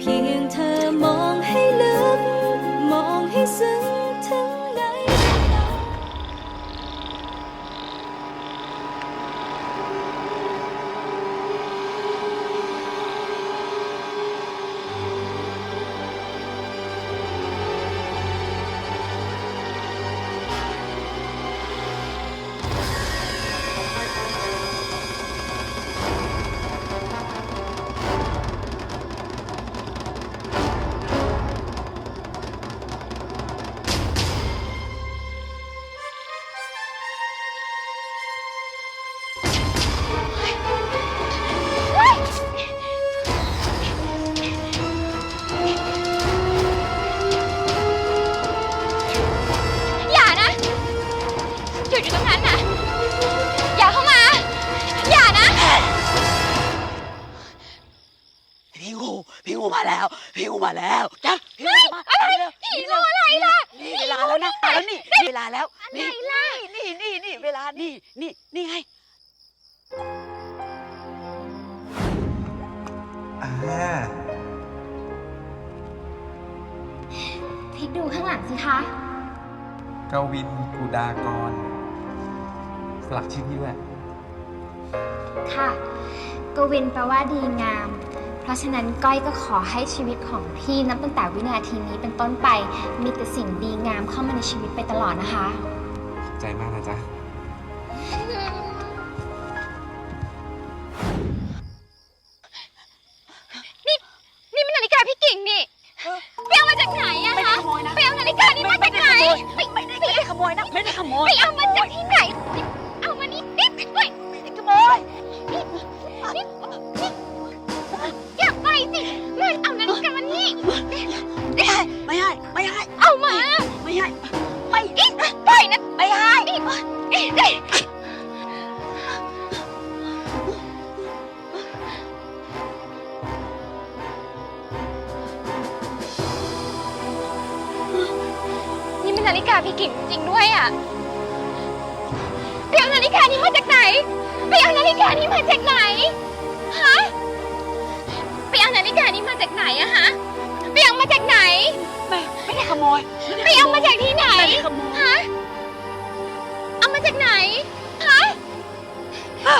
เพียงเธอ มาแล้วพี่งูมาแล้วจ้ะพี่งูมาอะไรเร็วพี่งูอะไรล่ะนี่เวลาแล้วนะแล้วนี่นี่เวลาแล้วนี่อะไรล่ะนี่นี่นี่เวลานี่นี่นี่ไงอ่าพลิกดูข้างหลังสิคะกวินกูดากร สลักชื่อพี่ด้วยค่ะ กวินแปลว่าดีงาม เพราะฉะนั้นก้อยก็ขอให้ชีวิตของพี่นับตั้งแต่วินาทีนี้เป็นต้นไป มีแต่สิ่งดีงามเข้ามาในชีวิตไปตลอดนะคะ ขอบใจมากนะจ๊ะ นี่มันนาฬิกาพี่กิ่งนี่ไปเอามาจากไหนอะไม่ได้คะขโมยนะไปเอานาฬิกานี้มาจากไหนไม่ได้ไม่ได้ขโมยนะ ไม่ได้ขโมย ไปเอามาจากที่ไหน นี่มันนาฬิกาพี่กิ่งจริงๆด้วยอะไปเอานาฬิกานี้มาจากไหน ไปเอานาฬิกานี้มาจากไหน ฮะ ไปเอานาฬิกานี้มาจากไหนอะฮะ ไปเอามาจากไหน ไม่ไม่ได้ขโมยไปเอามาจากที่ไหน ไม่ได้ขโมยฮะ เอามาจากไหน ฮะนะ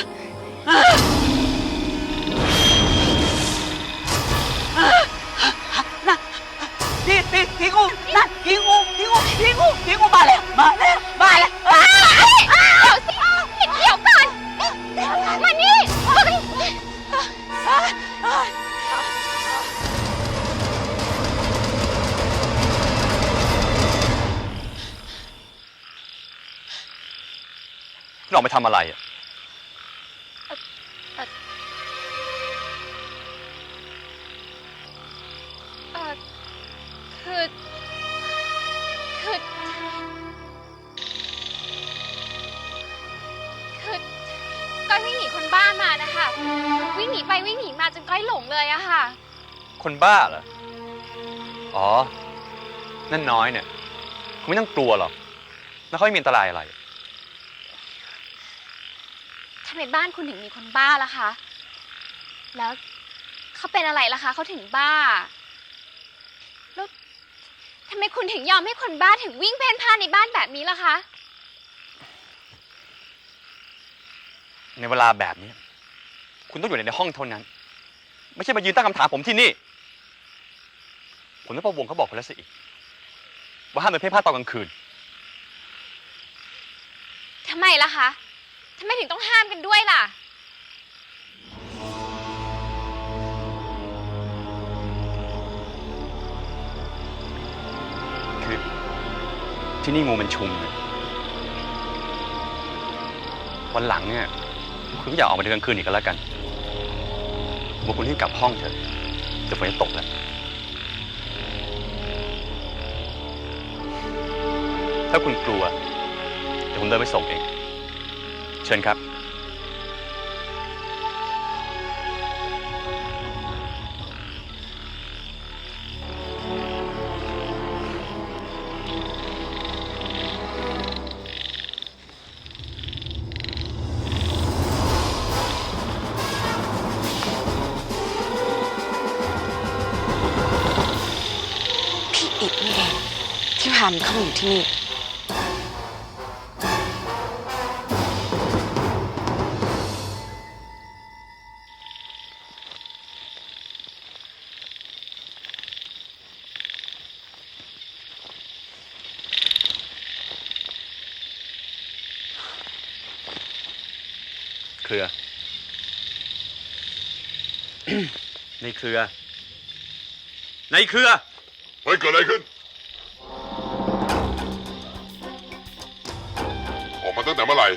มานี่คุณออกไปทำอะไรอะ วิ่งหนีไปวิ่งหนีมาจนก้อยหลงเลยอะค่ะ คนบ้าเหรอ อ๋อ นั่นน้อยเนี่ยคุณไม่ต้องกลัวหรอกแล้วเขาไม่มีอันตรายอะไร ทำไมบ้านคุณถึงมีคนบ้าล่ะคะ แล้วเขาเป็นอะไรล่ะคะเขาถึงบ้า แล้วทำไมคุณถึงยอมให้คนบ้าถึงวิ่งเพ่นพ่านในบ้านแบบนี้ล่ะคะ ในเวลาแบบนี้ คุณต้องอยู่ในห้องเท่านั้น ไม่ใช่มายืนตั้งคำถามผมที่นี่ผมนึกประวงเขาบอกคุณแล้วสิอีกว่าห้ามไปเพ่นพ่านตอนกลางคืนทำไมล่ะคะทำไมถึงต้องห้ามกันด้วยล่ะ คือที่นี่งูมันชุมนะวันหลังเนี่ยคุณก็อย่าออกมาเดินกลางคืนอีกก็แล้วกัน ว่าคุณรีบกลับห้องเถอะเดี๋ยวฝนจะตกแล้ว ถ้าคุณกลัว เดี๋ยวผมเดินไปส่งเอง เชิญครับ พามันเข้ามาอยู่ที่นี่ เครือ ในเครือ ในเครือ เฮ้ยเกิดอะไรขึ้น ตั้งแต่เมื่อไหร่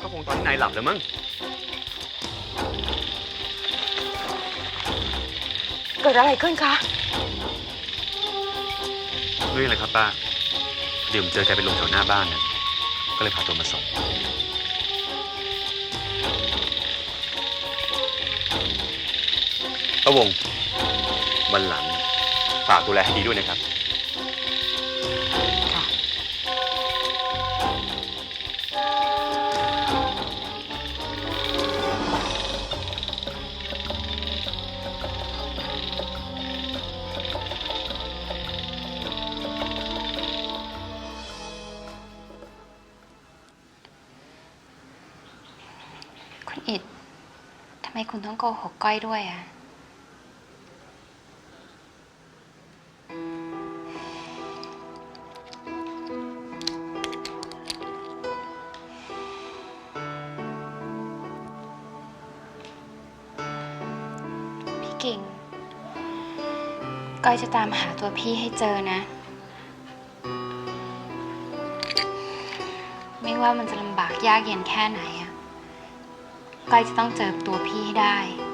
ก็คงตอนที่นายหลับแล้วมั้ง เกิดอะไรขึ้นคะ เรื่องอะไรครับป้าเดี๋ยวผมเจอแกเป็นลมแถวหน้าบ้านนะก็เลยพาตัวมาส่งป้าวงวันหลังฝากดูแลให้ดีด้วยนะครับ ไมคุณต้องโกหกก้อยด้วยอะพี่กิ่ง ก้อยจะตามหาตัวพี่ให้เจอนะ ไม่ว่ามันจะลำบากยากเย็นแค่ไหน ก้อยจะต้องเจอตัวพี่ให้ได้